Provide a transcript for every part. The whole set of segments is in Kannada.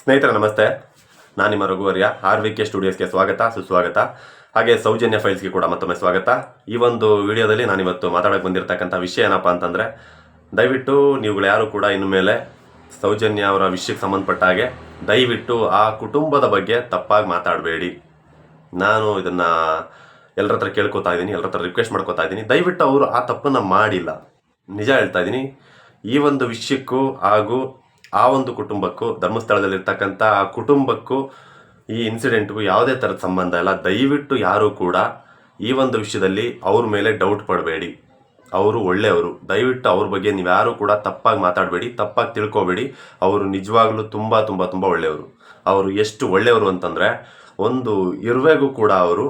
ಸ್ನೇಹಿತರೆ, ನಮಸ್ತೆ. ನಾನು ನಿಮ್ಮ ರಘುವರ್ಯ ಆರ್ ವಿ ಕೆ ಸ್ಟುಡಿಯೋಸ್ಗೆ ಸ್ವಾಗತ, ಸುಸ್ವಾಗತ. ಹಾಗೆ ಸೌಜನ್ಯ ಫೈಲ್ಸ್ಗೆ ಕೂಡ ಮತ್ತೊಮ್ಮೆ ಸ್ವಾಗತ. ಈ ಒಂದು ವಿಡಿಯೋದಲ್ಲಿ ನಾನಿವತ್ತು ಮಾತಾಡೋಕೆ ಬಂದಿರತಕ್ಕಂಥ ವಿಷಯ ಏನಪ್ಪ ಅಂತಂದರೆ, ದಯವಿಟ್ಟು ನೀವುಗಳು ಯಾರು ಕೂಡ ಇನ್ನು ಮೇಲೆ ಸೌಜನ್ಯ ಅವರ ವಿಷಯಕ್ಕೆ ಸಂಬಂಧಪಟ್ಟ ಹಾಗೆ ದಯವಿಟ್ಟು ಆ ಕುಟುಂಬದ ಬಗ್ಗೆ ತಪ್ಪಾಗಿ ಮಾತಾಡಬೇಡಿ. ನಾನು ಇದನ್ನು ಎಲ್ಲರ ಹತ್ರ ಕೇಳ್ಕೊತಾ ಇದ್ದೀನಿ ಎಲ್ಲರ ಹತ್ರ ರಿಕ್ವೆಸ್ಟ್ ಮಾಡ್ಕೋತಾ ಇದ್ದೀನಿ ದಯವಿಟ್ಟು ಅವರು ಆ ತಪ್ಪನ್ನು ಮಾಡಿಲ್ಲ. ನಿಜ ಹೇಳ್ತಾ ಇದ್ದೀನಿ ಈ ಒಂದು ವಿಷಯಕ್ಕೂ ಹಾಗೂ ಆ ಒಂದು ಕುಟುಂಬಕ್ಕೂ, ಧರ್ಮಸ್ಥಳದಲ್ಲಿರ್ತಕ್ಕಂಥ ಆ ಕುಟುಂಬಕ್ಕೂ ಈ ಇನ್ಸಿಡೆಂಟ್ಗೂ ಯಾವುದೇ ಥರದ ಸಂಬಂಧ ಇಲ್ಲ. ದಯವಿಟ್ಟು ಯಾರೂ ಕೂಡ ಈ ಒಂದು ವಿಷಯದಲ್ಲಿ ಅವ್ರ ಮೇಲೆ ಡೌಟ್ ಪಡಬೇಡಿ. ಅವರು ಒಳ್ಳೆಯವರು. ದಯವಿಟ್ಟು ಅವ್ರ ಬಗ್ಗೆ ನೀವು ಯಾರೂ ಕೂಡ ತಪ್ಪಾಗಿ ಮಾತಾಡಬೇಡಿ, ತಪ್ಪಾಗಿ ತಿಳ್ಕೊಬೇಡಿ. ಅವರು ನಿಜವಾಗ್ಲೂ ತುಂಬ ತುಂಬ ತುಂಬ ಒಳ್ಳೆಯವರು. ಅವರು ಎಷ್ಟು ಒಳ್ಳೆಯವರು ಅಂತಂದರೆ, ಒಂದು ಇರುವೆಗೂ ಕೂಡ ಅವರು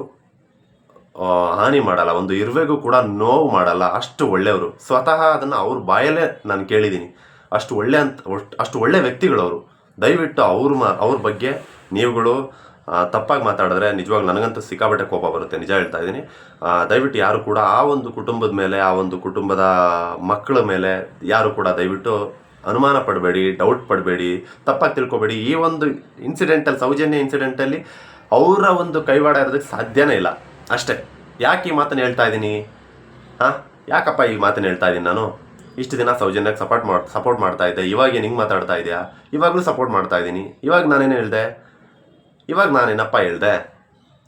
ಹಾನಿ ಮಾಡಲ್ಲ. ಒಂದು ಇರುವೆಗೂ ಕೂಡ ನೋವು ಮಾಡಲ್ಲ. ಅಷ್ಟು ಒಳ್ಳೆಯವರು. ಸ್ವತಃ ಅದನ್ನು ಅವ್ರ ಬಾಯಲ್ಲೇ ನಾನು ಕೇಳಿದ್ದೀನಿ ಅಷ್ಟು ಒಳ್ಳೆ ಅಂತ ಅಷ್ಟು ಒಳ್ಳೆ ವ್ಯಕ್ತಿಗಳು ಅವರು ದಯವಿಟ್ಟು ಅವ್ರ ಮಾ, ಅವ್ರ ಬಗ್ಗೆ ನೀವುಗಳು ತಪ್ಪಾಗಿ ಮಾತಾಡಿದ್ರೆ ನಿಜವಾಗ್ಲೂ ನನಗಂತೂ ಸಿಕ್ಕಾಬಟ್ಟೆ ಕೋಪ ಬರುತ್ತೆ, ನಿಜ ಹೇಳ್ತಾ ಇದ್ದೀನಿ. ದಯವಿಟ್ಟು ಯಾರು ಕೂಡ ಆ ಒಂದು ಕುಟುಂಬದ ಮೇಲೆ, ಆ ಒಂದು ಕುಟುಂಬದ ಮಕ್ಕಳ ಮೇಲೆ ಯಾರು ಕೂಡ ದಯವಿಟ್ಟು ಅನುಮಾನ ಪಡಬೇಡಿ ಡೌಟ್ ಪಡಬೇಡಿ, ತಪ್ಪಾಗಿ ತಿಳ್ಕೊಬೇಡಿ. ಈ ಒಂದು ಇನ್ಸಿಡೆಂಟಲ್ಲಿ ಸೌಜನ್ಯ ಇನ್ಸಿಡೆಂಟಲ್ಲಿ ಅವರ ಒಂದು ಕೈವಾಡ ಇರೋದಕ್ಕೆ ಸಾಧ್ಯನೇ ಇಲ್ಲ. ಅಷ್ಟೇ. ಯಾಕೆ ಈ ಮಾತನ್ನು ಹೇಳ್ತಾ ಇದ್ದೀನಿ? ಹಾಂ ಯಾಕಪ್ಪ ಈ ಮಾತನ್ನು ಹೇಳ್ತಾ ಇದ್ದೀನಿ ನಾನು? ಇಷ್ಟು ದಿನ ಸೌಜನ್ಯಕ್ಕೆ ಸಪೋರ್ಟ್ ಮಾಡಿ ಸಪೋರ್ಟ್ ಮಾಡ್ತಾ ಇದ್ದೆ. ಇವಾಗ ಏನು ಹಿಂಗೆ ಮಾತಾಡ್ತಾ ಇದೆಯಾ? ಇವಾಗಲೂ ಸಪೋರ್ಟ್ ಮಾಡ್ತಾ ಇದ್ದೀನಿ. ಇವಾಗ ನಾನೇನು ಹೇಳಿದೆ? ಇವಾಗ ನಾನೇನಪ್ಪ ಹೇಳಿದೆ?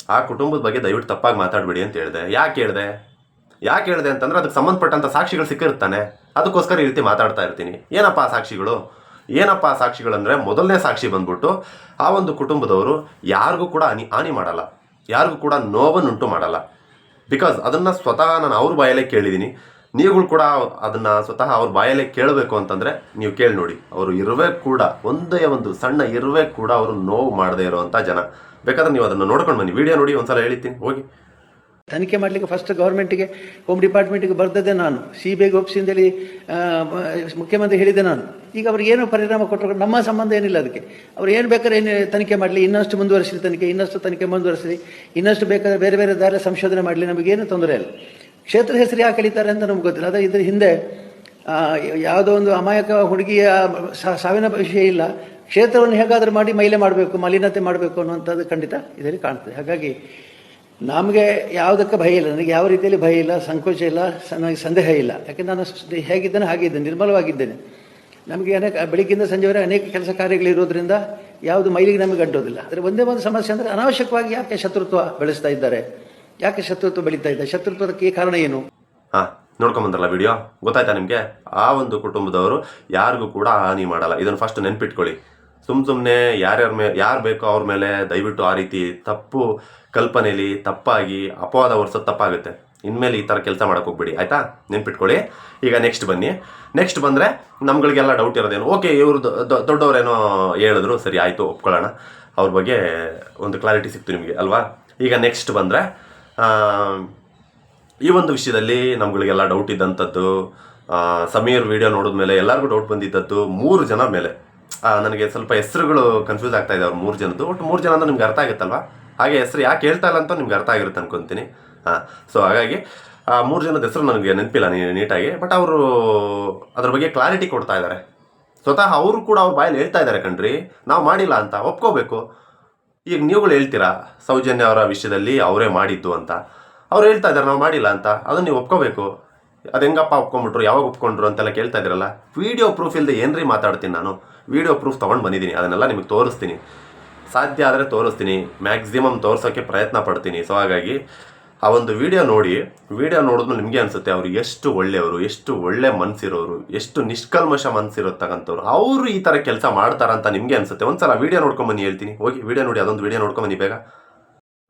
ಆ ಕುಟುಂಬದ ಬಗ್ಗೆ ದಯವಿಟ್ಟು ತಪ್ಪಾಗಿ ಮಾತಾಡಬೇಡಿ ಅಂತ ಹೇಳಿದೆ. ಯಾಕೆ ಹೇಳಿದೆ? ಯಾಕೆ ಹೇಳಿದೆ ಅಂತಂದ್ರೆ ಅದಕ್ಕೆ ಸಂಬಂಧಪಟ್ಟಂಥ ಸಾಕ್ಷಿಗಳು ಸಿಕ್ಕಿರ್ತಾನೆ ಅದಕ್ಕೋಸ್ಕರ ಈ ರೀತಿ ಮಾತಾಡ್ತಾ ಇರ್ತೀನಿ. ಏನಪ್ಪ ಸಾಕ್ಷಿಗಳು? ಏನಪ್ಪ ಆ ಸಾಕ್ಷಿಗಳಂದರೆ ಮೊದಲನೇ ಸಾಕ್ಷಿ ಬಂದ್ಬಿಟ್ಟು ಆ ಒಂದು ಕುಟುಂಬದವರು ಯಾರಿಗೂ ಕೂಡ ಹಾನಿ ಹಾನಿ ಮಾಡಲ್ಲ. ಯಾರಿಗೂ ಕೂಡ ನೋವನ್ನುಂಟು ಮಾಡಲ್ಲ. ಬಿಕಾಸ್ ಅದನ್ನು ಸ್ವತಃ ನಾನು ಅವ್ರ ಬಾಯಲ್ಲೇ ಕೇಳಿದ್ದೀನಿ. ನೀವುಗಳು ಕೂಡ ಅದನ್ನು ಸ್ವತಃ ಅವ್ರ ಬಾಯಲ್ಲೇ ಕೇಳಬೇಕು ಅಂತಂದರೆ ನೀವು ಕೇಳಿ ನೋಡಿ. ಅವರು ಇರುವೆ ಕೂಡ, ಒಂದೇ ಒಂದು ಸಣ್ಣ ಇರುವೆ ಕೂಡ ಅವರು ನೋವು ಮಾಡದೇ ಇರುವಂಥ ಜನ. ಬೇಕಾದ್ರೆ ನೀವು ಅದನ್ನು ನೋಡ್ಕೊಂಡು ಬನ್ನಿ. ವಿಡಿಯೋ ನೋಡಿ ಒಂದ್ಸಲ ಹೇಳ್ತೀನಿ. ಹೋಗಿ. ತನಿಖೆ ಮಾಡಲಿಕ್ಕೆ ಫಸ್ಟ್ ಗೌರ್ಮೆಂಟಿಗೆ ಹೋಮ್ ಡಿಪಾರ್ಟ್ಮೆಂಟಿಗೆ ಬರ್ದದ್ದೆ ನಾನು. ಸಿ ಬಿ ಐಗೆ ಒಪ್ಪಿಸಿ ಅಂತೇಳಿ ಮುಖ್ಯಮಂತ್ರಿ ಹೇಳಿದೆ ನಾನು. ಈಗ ಅವ್ರಿಗೆ ಏನು ಪರಿಣಾಮ ಕೊಟ್ಟರು ನಮ್ಮ ಸಂಬಂಧ ಏನಿಲ್ಲ ಅದಕ್ಕೆ. ಅವ್ರು ಏನು ಬೇಕಾದ್ರೆ ಏನು ತನಿಖೆ ಮಾಡಲಿ. ಇನ್ನಷ್ಟು ಮುಂದುವರಿಸಲಿ ತನಿಖೆ, ಇನ್ನಷ್ಟು ತನಿಖೆ ಮುಂದುವರಿಸಲಿ. ಇನ್ನಷ್ಟು ಬೇಕಾದ್ರೆ ಬೇರೆ ಬೇರೆ ದಾರಿ ಸಂಶೋಧನೆ ಮಾಡಲಿ. ನಮಗೇನು ತೊಂದರೆ ಇಲ್ಲ. ಕ್ಷೇತ್ರ ಹೆಸರು ಯಾಕೆ ಕಲಿತಾರೆ ಅಂತ ನಮ್ಗೆ ಗೊತ್ತಿಲ್ಲ. ಅದೇ ಇದ್ರ ಹಿಂದೆ ಯಾವುದೋ ಒಂದು ಅಮಾಯಕ ಹುಡುಗಿಯ ಸಾವಿನ ವಿಷಯ ಇಲ್ಲ. ಕ್ಷೇತ್ರವನ್ನು ಹೇಗಾದರೂ ಮಾಡಿ ಮೈಲೆ ಮಾಡಬೇಕು, ಮಲಿನತೆ ಮಾಡಬೇಕು ಅನ್ನುವಂಥದ್ದು ಖಂಡಿತ ಇದರಲ್ಲಿ ಕಾಣ್ತದೆ. ಹಾಗಾಗಿ ನಮಗೆ ಯಾವುದಕ್ಕೆ ಭಯ ಇಲ್ಲ. ನನಗೆ ಯಾವ ರೀತಿಯಲ್ಲಿ ಭಯ ಇಲ್ಲ, ಸಂಕೋಚ ಇಲ್ಲ ನನಗೆ ಸಂದೇಹ ಇಲ್ಲ. ಯಾಕೆಂದ್ರೆ ನಾನು ಹೇಗಿದ್ದೇನೆ ಹಾಗೆ ಹಾಗಿದ್ದೇನೆ ನಿರ್ಮಲವಾಗಿದ್ದೇನೆ. ನಮಗೆ ಅನೇಕ ಬೆಳಿಗ್ಗಿಂದ ಸಂಜೆವರೆ ಅನೇಕ ಕೆಲಸ ಕಾರ್ಯಗಳಿರೋದ್ರಿಂದ ಯಾವುದು ಮೈಲಿಗೆ ನಮಗೆ ಅಡ್ಡೋದಿಲ್ಲ. ಆದರೆ ಒಂದೇ ಒಂದು ಸಮಸ್ಯೆ ಅಂದರೆ ಅನಾವಶ್ಯಕವಾಗಿ ಯಾಕೆ ಶತ್ರುತ್ವ ಬೆಳೆಸ್ತಾ ಇದ್ದಾರೆ? ಯಾಕೆ ಶತ್ರುತ್ವ ಬೆಳೀತಾ ಇದೆ? ಶತ್ರುತ್ವಕ್ಕೆ ಕಾರಣ ಏನು? ಹಾಂ, ನೋಡ್ಕೊಂಬಂದ್ರಲ್ಲ ವಿಡಿಯೋ ಗೊತ್ತಾಯ್ತಾ ನಿಮಗೆ? ಆ ಒಂದು ಕುಟುಂಬದವರು ಯಾರಿಗೂ ಕೂಡ ಹಾನಿ ಮಾಡಲ್ಲ. ಇದನ್ನು ಫಸ್ಟ್ ನೆನ್ಪಿಟ್ಕೊಳ್ಳಿ. ಸುಮ್ ಸುಮ್ಮನೆ ಯಾರ್ಯಾರ ಮೇಲೆ ಯಾರು ಬೇಕೋ ಅವ್ರ ಮೇಲೆ ದಯವಿಟ್ಟು ಆ ರೀತಿ ತಪ್ಪು ಕಲ್ಪನೆಯಲ್ಲಿ ತಪ್ಪಾಗಿ, ಅಪವಾದ ಹೊರ್ಸೋದು ತಪ್ಪಾಗುತ್ತೆ. ಇನ್ಮೇಲೆ ಈ ಥರ ಕೆಲಸ ಮಾಡೋಕೆ ಹೋಗ್ಬಿಡಿ. ಆಯಿತಾ? ನೆನ್ಪಿಟ್ಕೊಳ್ಳಿ. ಈಗ ನೆಕ್ಸ್ಟ್ ಬನ್ನಿ. ನೆಕ್ಸ್ಟ್ ಬಂದರೆ ನಮ್ಗಳಿಗೆಲ್ಲ ಡೌಟ್ ಇರೋದೇನು? ಓಕೆ ಇವರು ದೊಡ್ಡವರೇನೋ ಹೇಳಿದ್ರು. ಸರಿ, ಆಯಿತು, ಒಪ್ಕೊಳ್ಳೋಣ. ಅವ್ರ ಬಗ್ಗೆ ಒಂದು ಕ್ಲಾರಿಟಿ ಸಿಕ್ತು ನಿಮಗೆ, ಅಲ್ವಾ? ಈಗ ನೆಕ್ಸ್ಟ್ ಬಂದರೆ ಈ ಒಂದು ವಿಷಯದಲ್ಲಿ ನಮ್ಗಳಿಗೆಲ್ಲ ಡೌಟ್ ಇದ್ದಂಥದ್ದು ಸಮೀರ್ ವಿಡಿಯೋ ನೋಡಿದ್ಮೇಲೆ ಎಲ್ಲರಿಗೂ ಡೌಟ್ ಬಂದಿದ್ದದ್ದು ಮೂರು ಜನ ಮೇಲೆ. ನನಗೆ ಸ್ವಲ್ಪ ಹೆಸರುಗಳು ಕನ್ಫ್ಯೂಸ್ ಆಗ್ತಾ ಇದೆ ಅವ್ರು ಮೂರು ಜನದ್ದು. ಒಟ್ಟು ಮೂರು ಜನ ಅಂತ ನಿಮ್ಗೆ ಅರ್ಥ ಆಗುತ್ತಲ್ವಾ? ಹಾಗೆ ಹೆಸರು ಯಾಕೆ ಹೇಳ್ತಾ ಇಲ್ಲ ಅಂತ ನಿಮ್ಗೆ ಅರ್ಥ ಆಗಿರುತ್ತೆ ಅನ್ಕೊಂತೀನಿ. ಹಾಂ ಸೊ ಹಾಗಾಗಿ, ಆ, ಮೂರು ಜನದ ಹೆಸರು ನನಗೆ ನೆನಪಿಲ್ಲ ನೀಟಾಗಿ ಬಟ್ ಅವರು ಅದ್ರ ಬಗ್ಗೆ ಕ್ಲಾರಿಟಿ ಕೊಡ್ತಾ ಇದ್ದಾರೆ ಸ್ವತಃ ಅವರು ಕೂಡ ಅವ್ರ ಬಾಯಲ್ಲಿ ಹೇಳ್ತಾ ಇದ್ದಾರೆ ಕಣ್ರಿ, ನಾವು ಮಾಡಿಲ್ಲ ಅಂತ, ಒಪ್ಕೋಬೇಕು. ಈಗ ನೀವುಗಳು ಹೇಳ್ತೀರಾ ಸೌಜನ್ಯ ಅವರ ವಿಷಯದಲ್ಲಿ ಅವರೇ ಮಾಡಿದ್ದು ಅಂತ? ಅವ್ರು ಹೇಳ್ತಾ ಇದ್ದಾರೆ ನಾವು ಮಾಡಿಲ್ಲ ಅಂತ. ಅದನ್ನು ನೀವು ಒಪ್ಕೋಬೇಕು. ಅದು ಹೆಂಗಪ್ಪ ಒಪ್ಕೊಂಡ್ಬಿಟ್ರು, ಯಾವಾಗ ಒಪ್ಕೊಂಡ್ರು ಅಂತೆಲ್ಲ ಕೇಳ್ತಾ ಇದ್ದೀರಲ್ಲ ವಿಡಿಯೋ ಪ್ರೂಫ್ ಇಲ್ಲದೆ ಏನ್ರಿ ಮಾತಾಡ್ತೀನಿ ನಾನು? ವಿಡಿಯೋ ಪ್ರೂಫ್ ತೊಗೊಂಡು ಬಂದಿದ್ದೀನಿ, ಅದನ್ನೆಲ್ಲ ನಿಮಗೆ ತೋರಿಸ್ತೀನಿ. ಸಾಧ್ಯ ಆದರೆ ತೋರಿಸ್ತೀನಿ. ಮ್ಯಾಕ್ಸಿಮಮ್ ತೋರಿಸೋಕ್ಕೆ ಪ್ರಯತ್ನ ಪಡ್ತೀನಿ. ಸೊ ಹಾಗಾಗಿ ಆ ಒಂದು ವಿಡಿಯೋ ನೋಡಿ ವಿಡಿಯೋ ನೋಡಿದ್ಮೇಲೆ ನಿಮಗೆ ಅನಿಸುತ್ತೆ ಅವರು ಎಷ್ಟು ಒಳ್ಳೆಯವರು ಎಷ್ಟು ಒಳ್ಳೆ ಮನಸ್ಸಿರೋರು ಎಷ್ಟು ನಿಷ್ಕಲ್ಮಶ ಮನಸ್ಸಿರೋತಕ್ಕಂಥವ್ರು ಅವರು ಈ ಥರ ಕೆಲಸ ಮಾಡ್ತಾರಂತ ನಿಮಗೆ ಅನಿಸುತ್ತೆ. ಒಂದ್ಸಲ ವಿಡಿಯೋ ನೋಡ್ಕೊಂಬನ್ನಿ ಹೇಳ್ತೀನಿ. ಹೋಗಿ ವಿಡಿಯೋ ನೋಡಿ ಅದೊಂದು ವಿಡಿಯೋ ನೋಡ್ಕೊಂಬನ್ನಿ ಬೇಗ.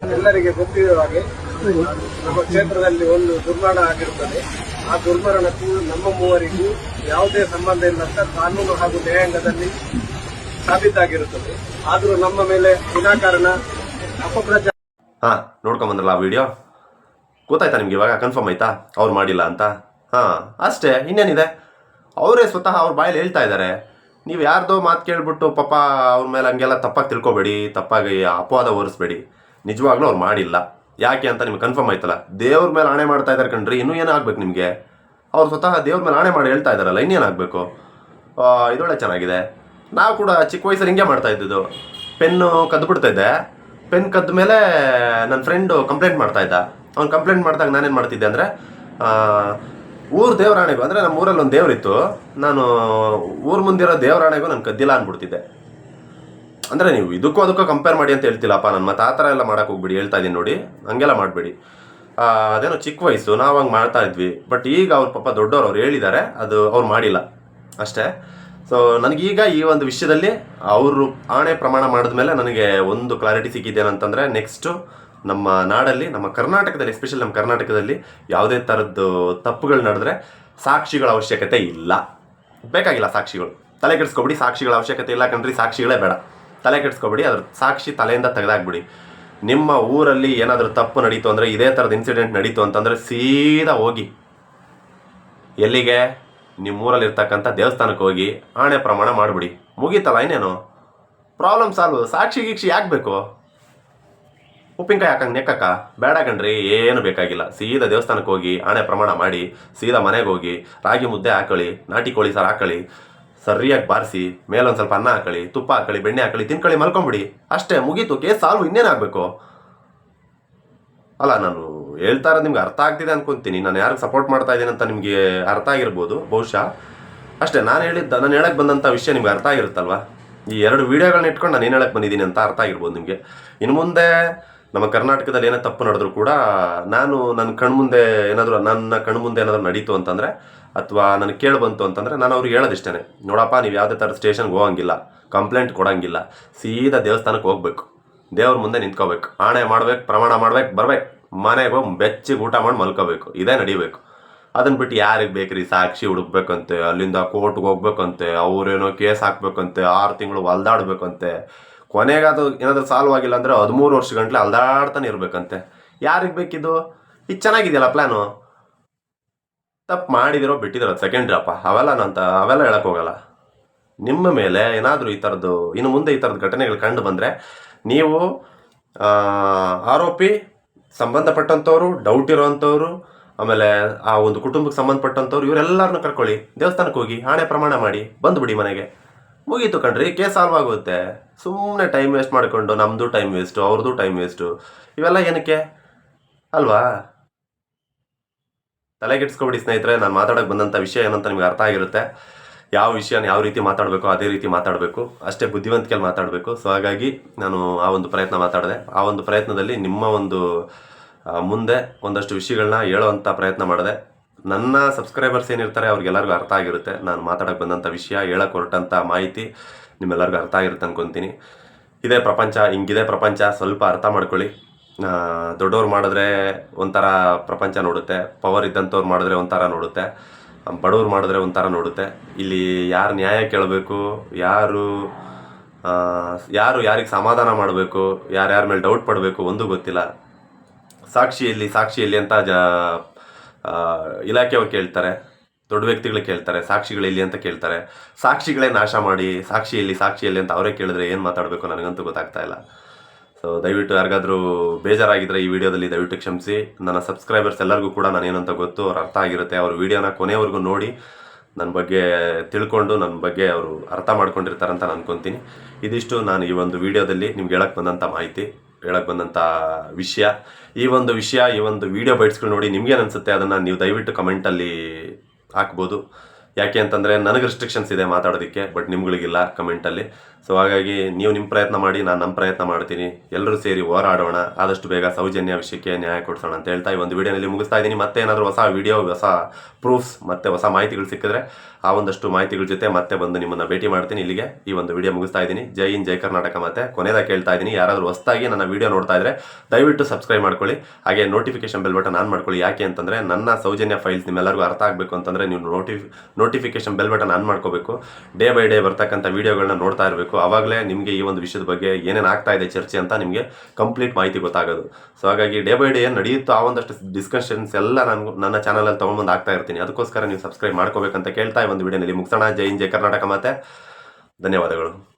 ಎಲ್ಲರಿಗೆ ಗೊತ್ತಿರುವ ಹಾಗೆ ನಮ್ಮ ಕ್ಷೇತ್ರದಲ್ಲಿ ಒಂದು ದುರ್ಮರಣ ಆಗಿರುತ್ತದೆ. ಆ ದುರ್ಮರಣಕ್ಕೂ ನಮ್ಮ ಮೂವರಿಗೂ ಯಾವುದೇ ಸಂಬಂಧ ಇಲ್ಲ ಅಂತ ಕಾನೂನು ಹಾಗೂ ನ್ಯಾಯಾಂಗದಲ್ಲಿ ಸಾಬೀತಾಗಿರುತ್ತದೆ. ಆದರೂ ನಮ್ಮ ಮೇಲೆ ವಿನಾಕಾರಣ ಅಪಪ್ರಚಾರ ಹಾ ನೋಡ್ಕೊಂಬಂದ್ರಲ್ಲ ಆ ವಿಡಿಯೋ ಗೊತ್ತಾಯ್ತಾ ನಿಮ್ಗೆ ಇವಾಗ? ಕನ್ಫರ್ಮ್ ಆಯ್ತಾ? ಅವ್ರು ಮಾಡಿಲ್ಲ ಅಂತ? ಹಾಂ, ಅಷ್ಟೇ, ಇನ್ನೇನಿದೆ? ಅವರೇ ಸ್ವತಃ ಅವ್ರ ಬಾಯಲ್ಲಿ ಹೇಳ್ತಾ ಇದ್ದಾರೆ. ನೀವು ಯಾರ್ದೋ ಮಾತು ಕೇಳ್ಬಿಟ್ಟು ಪಾಪ ಅವ್ರ ಮೇಲೆ ಹಂಗೆಲ್ಲ ತಪ್ಪಾಗಿ ತಿಳ್ಕೊಬೇಡಿ, ತಪ್ಪಾಗಿ ಅಪವಾದ ಹೊರಿಸ್ಬೇಡಿ ನಿಜವಾಗ್ಲೂ ಅವ್ರು ಮಾಡಿಲ್ಲ. ಯಾಕೆ ಅಂತ ನಿಮ್ಗೆ ಕನ್ಫರ್ಮ್ ಆಯ್ತಲ್ಲ? ದೇವ್ರ ಮೇಲೆ ಆಣೆ ಮಾಡ್ತಾ ಇದ್ದಾರೆ ಕಣ್ರಿ, ಇನ್ನೂ ಏನಾಗಬೇಕು ನಿಮಗೆ? ಅವ್ರು ಸ್ವತಃ ದೇವ್ರ ಮೇಲೆ ಆಣೆ ಮಾಡಿ ಹೇಳ್ತಾ ಇದ್ದಾರಲ್ಲ ಇನ್ನೇನಾಗಬೇಕು ಇದೊಳ್ಳೆ ಚೆನ್ನಾಗಿದೆ. ನಾವು ಕೂಡ ಚಿಕ್ಕ ವಯಸ್ಸಲ್ಲಿ ಹಿಂಗೆ ಮಾಡ್ತಾ ಇದ್ದಿದ್ದು. ಪೆನ್ನು ಕದ್ದು ಬಿಡ್ತಾ ಇದ್ದೆ. ಪೆನ್ ಕದ್ದ ಮೇಲೆ ನನ್ನ ಫ್ರೆಂಡು ಕಂಪ್ಲೇಂಟ್ ಮಾಡ್ತಾ ಇದ್ದ. ಅವ್ನು ಕಂಪ್ಲೇಂಟ್ ಮಾಡಿದಾಗ ನಾನೇನು ಮಾಡ್ತಿದ್ದೆ ಅಂದರೆ ಊರು ದೇವರಾಣೆಗೂ, ಅಂದರೆ ನಮ್ಮ ಊರಲ್ಲಿ ಒಂದು ದೇವರಿತ್ತು, ನಾನು ಊರು ಮುಂದಿರೋ ದೇವರಾಣೆಗೂ ನಾನು ಕದ್ದಿಲ್ಲ ಅಂದ್ಬಿಡ್ತಿದ್ದೆ ಅಂದರೆ ನೀವು ಇದಕ್ಕೂ ಅದಕ್ಕೂ ಕಂಪೇರ್ ಮಾಡಿ ಅಂತ ಹೇಳ್ತಿಲ್ಲಪ್ಪ ನನ್ನ ಮತ್ತೆ ಆ ಥರ ಎಲ್ಲ ಮಾಡೋಕೆ ಹೋಗ್ಬಿಡಿ, ಹೇಳ್ತಾ ಇದ್ದೀನಿ ನೋಡಿ, ಹಂಗೆಲ್ಲ ಮಾಡಬೇಡಿ. ಅದೇನೋ ಚಿಕ್ಕ ವಯಸ್ಸು, ನಾವು ಹಂಗೆ ಮಾಡ್ತಾ ಇದ್ವಿ. ಬಟ್ ಈಗ ಅವ್ರ ಪಾಪ ದೊಡ್ಡವರು ಅವ್ರು ಹೇಳಿದ್ದಾರೆ ಅದು ಅವ್ರು ಮಾಡಿಲ್ಲ, ಅಷ್ಟೇ. ಸೊ ನನಗೀಗ ಈ ಒಂದು ವಿಷಯದಲ್ಲಿ ಅವರು ಆಣೆ ಪ್ರಮಾಣ ಮಾಡಿದ್ಮೇಲೆ ನನಗೆ ಒಂದು ಕ್ಲಾರಿಟಿ ಸಿಕ್ಕಿದೆ ಏನಂತಂದರೆ ನೆಕ್ಸ್ಟು ನಮ್ಮ ನಾಡಲ್ಲಿ, ನಮ್ಮ ಕರ್ನಾಟಕದಲ್ಲಿ ಎಸ್ಪೆಷಲಿ ನಮ್ಮ ಕರ್ನಾಟಕದಲ್ಲಿ ಯಾವುದೇ ಥರದ್ದು ತಪ್ಪುಗಳು ನಡೆದ್ರೆ ಸಾಕ್ಷಿಗಳ ಅವಶ್ಯಕತೆ ಇಲ್ಲ. ಬೇಕಾಗಿಲ್ಲ ಸಾಕ್ಷಿಗಳು. ತಲೆ ಕೆಡಿಸ್ಕೊಬಿಡಿ, ಸಾಕ್ಷಿಗಳ ಅವಶ್ಯಕತೆ ಇಲ್ಲ ಕಣ್ರಿ, ಸಾಕ್ಷಿಗಳೇ ಬೇಡ. ತಲೆ ಕೆಡಿಸ್ಕೊಬಿಡಿ, ಅದ್ರ ಸಾಕ್ಷಿ ತಲೆಯಿಂದ ತೆಗೆದಾಕ್ಬಿಡಿ. ನಿಮ್ಮ ಊರಲ್ಲಿ ಏನಾದರೂ ತಪ್ಪು ನಡೀತು ಅಂದರೆ, ಇದೇ ಥರದ ಇನ್ಸಿಡೆಂಟ್ ನಡೀತು ಅಂತಂದರೆ ಸೀದಾ ಹೋಗಿ. ಎಲ್ಲಿಗೆ? ನಿಮ್ಮ ಊರಲ್ಲಿ ಇರ್ತಕ್ಕಂಥ ದೇವಸ್ಥಾನಕ್ಕೆ ಹೋಗಿ, ಆಣೆ ಪ್ರಮಾಣ ಮಾಡಿಬಿಡಿ. ಮುಗೀತಲ್ಲ ಇನ್ನೇನು? ಪ್ರಾಬ್ಲಮ್ ಸಾಲ್ವ್ ಸಾಕ್ಷಿ ಗೀಕ್ಷಿ ಯಾಕೆ ಬೇಕು? ಉಪ್ಪಿನಕಾಯಿ ಹಾಕಂಗೆ ನೆಕ್ಕಕ್ಕ, ಬೇಡ ಕಣ್ರಿ, ಏನು ಬೇಕಾಗಿಲ್ಲ. ಸೀದಾ ದೇವಸ್ಥಾನಕ್ಕೆ ಹೋಗಿ ಆಣೆ ಪ್ರಮಾಣ ಮಾಡಿ, ಸೀದಾ ಮನೆಗೆ ಹೋಗಿ ರಾಗಿ ಮುದ್ದೆ ಹಾಕೊಳ್ಳಿ ನಾಟಿ ಕೋಳಿ ಸಾರು ಹಾಕೊಳ್ಳಿ ಸರಿಯಾಗಿ ಬಾರಿಸಿ, ಮೇಲೊಂದು ಸ್ವಲ್ಪ ಅನ್ನ ಹಾಕೊಳ್ಳಿ ತುಪ್ಪ ಹಾಕೊಳ್ಳಿ ಬೆಣ್ಣೆ ಹಾಕೊಳ್ಳಿ ತಿನ್ಕೊಳ್ಳಿ ಮಲ್ಕೊಂಬಿಡಿ. ಅಷ್ಟೇ ಮುಗೀತು, ಕೇಸ್ ಸಾಲ್ವ್ ಇನ್ನೇನಾಗಬೇಕು ಅಲ್ಲ, ನಾನು ಹೇಳ್ತಾ ಇರೋದು ನಿಮ್ಗೆ ಅರ್ಥ ಆಗ್ತಿದೆ ಅನ್ಕೊಂತೀನಿ. ನಾನು ಯಾರಿಗೆ ಸಪೋರ್ಟ್ ಮಾಡ್ತಾ ಇದ್ದೀನಿ ಅಂತ ನಿಮಗೆ ಅರ್ಥ ಆಗಿರ್ಬೋದು, ಬಹುಶಃ. ಅಷ್ಟೇ, ನಾನು ಹೇಳಿದ್ದ, ನಾನು ಹೇಳಕ್ಕೆ ಬಂದಂಥ ವಿಷಯ ನಿಮ್ಗೆ ಅರ್ಥ ಆಗಿರುತ್ತಲ್ವಾ? ಈ ಎರಡು ವೀಡಿಯೋಗಳನ್ನ ಇಟ್ಕೊಂಡು ನಾನು ಏನು ಹೇಳಕ್ಕೆ ಬಂದಿದ್ದೀನಿ ಅಂತ ಅರ್ಥ ಆಗಿರ್ಬೋದು ನಿಮಗೆ. ಇನ್ನು ಮುಂದೆ ನಮ್ಮ ಕರ್ನಾಟಕದಲ್ಲಿ ಏನೇ ತಪ್ಪು ನಡೆದ್ರು ಕೂಡ ನಾನು ನನ್ನ ಕಣ್ಮುಂದೆ ಏನಾದರೂ ನನ್ನ ಕಣ್ಮುಂದೆ ಏನಾದರೂ ನಡೀತು ಅಂತಂದರೆ ಅಥವಾ ನನಗೆ ಕೇಳಿ ಬಂತು ಅಂತಂದರೆ ನಾನು ಅವ್ರಿಗೆ ಹೇಳೋದಿಷ್ಟೇ ನೋಡಪ್ಪ, ನೀವು ಯಾವುದೇ ಥರ ಸ್ಟೇಷನ್ಗೆ ಹೋಗಂಗಿಲ್ಲ. ಕಂಪ್ಲೇಂಟ್ ಕೊಡೋಂಗಿಲ್ಲ. ಸೀದಾ ದೇವಸ್ಥಾನಕ್ಕೆ ಹೋಗ್ಬೇಕು. ದೇವ್ರ ಮುಂದೆ ನಿಂತ್ಕೋಬೇಕು. ಆಣೆ ಮಾಡ್ಬೇಕು, ಪ್ರಮಾಣ ಮಾಡ್ಬೇಕು, ಬರ್ಬೇಕು. ಮನೆಗೆ ಹೋಗಿ ಬೆಚ್ಚಿಗೆ ಊಟ ಮಾಡಿ ಮಲ್ಕೋಬೇಕು. ಇದೇ ನಡಿಬೇಕು. ಅದನ್ನ ಬಿಟ್ಟು ಯಾರಿಗೆ ಬೇಕ್ರಿ? ಸಾಕ್ಷಿ ಹುಡುಕ್ಬೇಕಂತೆ, ಅಲ್ಲಿಂದ ಕೋರ್ಟ್ಗೆ ಹೋಗ್ಬೇಕಂತೆ, ಅವರೇನೋ ಕೇಸ್ ಹಾಕ್ಬೇಕಂತೆ, ಆರು ತಿಂಗಳು ಅಲ್ದಾಡ್ಬೇಕಂತೆ ಕೊನೆಗೆ ಅದು ಏನಾದರೂ ಸಾಲ್ವ್ ಆಗಿಲ್ಲ ಅಂದರೆ ಹದಿಮೂರು ವರ್ಷ ಗಂಟ್ಲೆ ಅಲ್ದಾಡ್ತಾನೆ ಇರಬೇಕಂತೆ. ಯಾರಿಗೆ ಬೇಕಿದು ಇದು ಚೆನ್ನಾಗಿದೆಯಲ್ಲ ಪ್ಲ್ಯಾನು ತಪ್ಪು ಮಾಡಿದಿರೋ ಬಿಟ್ಟಿದಿರೋ ಸೆಕೆಂಡ್ ಡ್ರಾಪ ಅವೆಲ್ಲ ನಂತ, ಅವೆಲ್ಲ ಹೇಳಕ್ ಹೋಗಲ್ಲ. ನಿಮ್ಮ ಮೇಲೆ ಏನಾದರೂ ಈ ಥರದ್ದು ಇನ್ನು ಮುಂದೆ ಈ ಥರದ ಘಟನೆಗಳು ಕಂಡು ಬಂದರೆ ನೀವು ಆರೋಪಿ ಸಂಬಂಧಪಟ್ಟಂಥವ್ರು ಡೌಟ್ ಇರೋವಂಥವ್ರು ಆಮೇಲೆ ಆ ಒಂದು ಕುಟುಂಬಕ್ಕೆ ಸಂಬಂಧಪಟ್ಟಂಥವ್ರು ಇವರೆಲ್ಲರನ್ನು ಕರ್ಕೊಳ್ಳಿ. ದೇವಸ್ಥಾನಕ್ಕೆ ಹೋಗಿ, ಆಣೆ ಪ್ರಮಾಣ ಮಾಡಿ, ಬಂದುಬಿಡಿ ಮನೆಗೆ. ಮುಗೀತು ಕಣ್ರಿ, ಕೇಸ್ ಸಾಲ್ವ್ ಆಗುತ್ತೆ. ಸುಮ್ಮನೆ ಟೈಮ್ ವೇಸ್ಟ್ ಮಾಡಿಕೊಂಡು ನಮ್ಮದು ಟೈಮ್ ವೇಸ್ಟು ಅವ್ರದ್ದು ಟೈಮ್ ವೇಸ್ಟು ಇವೆಲ್ಲ ಏನಕ್ಕೆ? ಅಲ್ವಾ? ತಲೆಗೆಡ್ಸ್ಕೊಬಿಡಿ ಸ್ನೇಹಿತರೆ, ನಾನು ಮಾತಾಡೋಕೆ ಬಂದಂಥ ವಿಷಯ ಏನಂತ ನಿಮ್ಗೆ ಅರ್ಥ ಆಗಿರುತ್ತೆ. ಯಾವ ವಿಷಯನ ಯಾವ ರೀತಿ ಮಾತಾಡಬೇಕು ಅದೇ ರೀತಿ ಮಾತಾಡಬೇಕು. ಅಷ್ಟೇ ಬುದ್ಧಿವಂತಿಕೆಯಲ್ಲಿ ಮಾತಾಡಬೇಕು. ಸೊ ಹಾಗಾಗಿ ನಾನು ಆ ಒಂದು ಪ್ರಯತ್ನ ಮಾತಾಡಿದೆ. ಆ ಒಂದು ಪ್ರಯತ್ನದಲ್ಲಿ ನಿಮ್ಮ ಒಂದು ಮುಂದೆ ಒಂದಷ್ಟು ವಿಷಯಗಳನ್ನ ಹೇಳೋವಂಥ ಪ್ರಯತ್ನ ಮಾಡಿದೆ. ನನ್ನ ಸಬ್ಸ್ಕ್ರೈಬರ್ಸ್ ಏನಿರ್ತಾರೆ ಅವ್ರಿಗೆಲ್ಲರಿಗೂ ಅರ್ಥ ಆಗಿರುತ್ತೆ. ನಾನು ಮಾತಾಡಕ್ಕೆ ಬಂದಂಥ ವಿಷಯ ಹೇಳಕ್ಕೆ ಹೊರಟಂಥ ಮಾಹಿತಿ ನಿಮ್ಮೆಲ್ಲರಿಗೂ ಅರ್ಥ ಆಗಿರುತ್ತೆ ಅನ್ಕೊತೀನಿ. ಇದೇ ಪ್ರಪಂಚ, ಹಿಂಗಿದೆ ಪ್ರಪಂಚ, ಸ್ವಲ್ಪ ಅರ್ಥ ಮಾಡ್ಕೊಳ್ಳಿ. ದೊಡ್ಡವ್ರು ಮಾಡಿದ್ರೆ ಒಂಥರ ಪ್ರಪಂಚ ನೋಡುತ್ತೆ. ಪವರ್ ಇದ್ದಂಥವ್ರು ಮಾಡಿದ್ರೆ ಒಂಥರ ನೋಡುತ್ತೆ. ಬಡವ್ರು ಮಾಡಿದ್ರೆ ಒಂಥರ ನೋಡುತ್ತೆ. ಇಲ್ಲಿ ಯಾರು ನ್ಯಾಯ ಕೇಳಬೇಕು, ಯಾರು ಯಾರು ಯಾರಿಗೆ ಸಮಾಧಾನ ಮಾಡಬೇಕು, ಯಾರ್ಯಾರ ಮೇಲೆ ಡೌಟ್ ಪಡಬೇಕು ಒಂದು ಗೊತ್ತಿಲ್ಲ. ಸಾಕ್ಷಿಯಲ್ಲಿ ಸಾಕ್ಷಿಯಲ್ಲಿ ಅಂತ ಜ ಇಲಾಖೆಯವ್ರು ಕೇಳ್ತಾರೆ, ದೊಡ್ಡ ವ್ಯಕ್ತಿಗಳು ಕೇಳ್ತಾರೆ ಸಾಕ್ಷಿಗಳಿಲ್ಲಿ ಅಂತ ಕೇಳ್ತಾರೆ. ಸಾಕ್ಷಿಗಳೇ ನಾಶ ಮಾಡಿ ಸಾಕ್ಷಿಯಲ್ಲಿ ಸಾಕ್ಷಿಯಲ್ಲಿ ಅಂತ ಅವರೇ ಕೇಳಿದ್ರೆ ಏನು ಮಾತಾಡಬೇಕು ನನಗಂತೂ ಗೊತ್ತಾಗ್ತಾ ಇಲ್ಲ. ಸೊ ದಯವಿಟ್ಟು ಯಾರಿಗಾದರೂ ಬೇಜಾರಾಗಿದ್ದರೆ ಈ ವಿಡಿಯೋದಲ್ಲಿ ದಯವಿಟ್ಟು ಕ್ಷಮಿಸಿ. ನನ್ನ ಸಬ್ಸ್ಕ್ರೈಬರ್ಸ್ ಎಲ್ಲರಿಗೂ ಕೂಡ ನಾನು ಏನಂತ ಗೊತ್ತು, ಅವ್ರು ಅರ್ಥ ಆಗಿರುತ್ತೆ. ಅವ್ರ ವಿಡಿಯೋನ ಕೊನೆವರೆಗೂ ನೋಡಿ ನನ್ನ ಬಗ್ಗೆ ತಿಳ್ಕೊಂಡು ನನ್ನ ಬಗ್ಗೆ ಅವರು ಅರ್ಥ ಮಾಡ್ಕೊಂಡಿರ್ತಾರೆ ಅಂತ ನಾನು ಅನ್ಕೊತೀನಿ ಇದಿಷ್ಟು ನಾನು ಈ ಒಂದು ವಿಡಿಯೋದಲ್ಲಿ ನಿಮ್ಗೆ ಹೇಳಕ್ಕೆ ಬಂದಂಥ ಮಾಹಿತಿ. ಹೇಳಕ್ಕೆ ಬಂದಂಥ ವಿಷಯ. ಈ ಒಂದು ವಿಷಯ, ಈ ಒಂದು ವಿಡಿಯೋ ಬೈಟ್ಸ್ಗಳು ನೋಡಿ ನಿಮ್ಗೇನು ಅನಿಸುತ್ತೆ, ಅದನ್ನು ನೀವು ದಯವಿಟ್ಟು ಕಮೆಂಟಲ್ಲಿ ಹಾಕ್ಬೋದು. ಯಾಕೆ ಅಂತಂದರೆ ನನಗೆ ರಿಸ್ಟ್ರಿಕ್ಷನ್ಸ್ ಇದೆ ಮಾತಾಡೋದಕ್ಕೆ ಬಟ್ ನಿಮ್ಗಳಿಗಿಲ್ಲ ಕಮೆಂಟಲ್ಲಿ ಸೊ ಹಾಗಾಗಿ ನೀವು ನಿಮ್ಮ ಪ್ರಯತ್ನ ಮಾಡಿ, ನಾನು ನಮ್ಮ ಪ್ರಯತ್ನ ಮಾಡ್ತೀನಿ. ಎಲ್ಲರೂ ಸೇರಿ ಹೋರಾಡೋಣ. ಆದಷ್ಟು ಬೇಗ ಸೌಜನ್ಯ ವಿಷಯಕ್ಕೆ ನ್ಯಾಯ ಕೊಡಿಸೋಣ ಅಂತ ಹೇಳ್ತಾ ಈ ಒಂದು ವಿಡಿಯೋನಲ್ಲಿ ಮುಗಿಸ್ತಾ ಇದ್ದೀನಿ. ಮತ್ತೆ ಏನಾದರೂ ಹೊಸ ವಿಡಿಯೋ, ಹೊಸ ಪ್ರೂಫ್ಸ್ ಮತ್ತೆ ಹೊಸ ಮಾಹಿತಿಗಳು ಸಿಕ್ಕಿದ್ರೆ ಆ ಒಂದಷ್ಟು ಮಾಹಿತಿಗಳ ಜೊತೆ ಮತ್ತೆ ಬಂದು ನಿಮ್ಮನ್ನು ಭೇಟಿ ಮಾಡ್ತೀನಿ. ಇಲ್ಲಿಗೆ ಈ ಒಂದು ವಿಡಿಯೋ ಮುಗಿಸ್ತಾ ಇದ್ದೀನಿ. ಜೈ ಇನ್ ಜೈ ಕರ್ನಾಟಕ ಮತ್ತೆ ಕೊನೆಯದಾಗ ಕೇಳ್ತಾ ಇದ್ದೀನಿ. ಯಾರಾದರೂ ಹೊಸದಾಗಿ ನನ್ನ ವಿಡಿಯೋ ನೋಡ್ತಾ ಇದ್ರೆ ದಯವಿಟ್ಟು ಸಬ್ಸ್ಕ್ರೈಬ್ ಮಾಡ್ಕೊಳ್ಳಿ. ಹಾಗೆ ನೋಟಿಫಿಕೇಶನ್ ಬೆಲ್ ಬಟನ್ ಆನ್ ಮಾಡ್ಕೊಳ್ಳಿ. ಯಾಕೆ ಅಂತಂದರೆ ನನ್ನ ಸೌಜನ್ಯ ಫೈಲ್ಸ್ ನಿಮ್ಮೆಲ್ಲರಿಗೂ ಅರ್ಥ ಆಗಬೇಕು ಅಂತಂದರೆ ನೀವು ನೋಟಿಫ್ ನೋಟಿಫಿಕೇಶನ್ ಬೆಲ್ ಬಟನ್ ಆನ್ ಮಾಡ್ಕೋಬೇಕು. ಡೇ ಬೈ ಡೇ ಬರ್ತಕ್ಕಂಥ ವೀಡಿಯೋಗಳನ್ನ ನೋಡ್ತಾ ಇರಬೇಕು. ಆವಾಗಲೇ ನಿಮಗೆ ಈ ಒಂದು ವಿಷಯದ ಬಗ್ಗೆ ಏನೇನು ಆಗ್ತಾ ಇದೆ ಚರ್ಚೆ ಅಂತ ನಿಮಗೆ ಕಂಪ್ಲೀಟ್ ಮಾಹಿತಿ ಗೊತ್ತಾಗೋದು. ಸೊ ಹಾಗಾಗಿ ಡೇ ಬೈ ಡೇ ಏನು ನಡೆಯುತ್ತೋ ಆ ಒಂದಷ್ಟು ಡಿಸ್ಕಷನ್ಸ್ ಎಲ್ಲ ನಾನು ನನ್ನ ಚಾನಲಲ್ಲಿ ತೊಗೊಂಬಂದು ಆಗ್ತಾ ಇರ್ತೀನಿ. ಅದಕ್ಕೋಸ್ಕರ ನೀವು ಸಬ್ಸ್ಕ್ರೈಬ್ ಮಾಡ್ಕೋಬೇಕಂತ ಕೇಳ್ತಾ ಈ ಒಂದು ವಿಡಿಯೋನಲ್ಲಿ ಮುಗಿಸೋಣ. ಜೈ ಜೈ ಕರ್ನಾಟಕ ಮತ್ತೆ ಧನ್ಯವಾದಗಳು.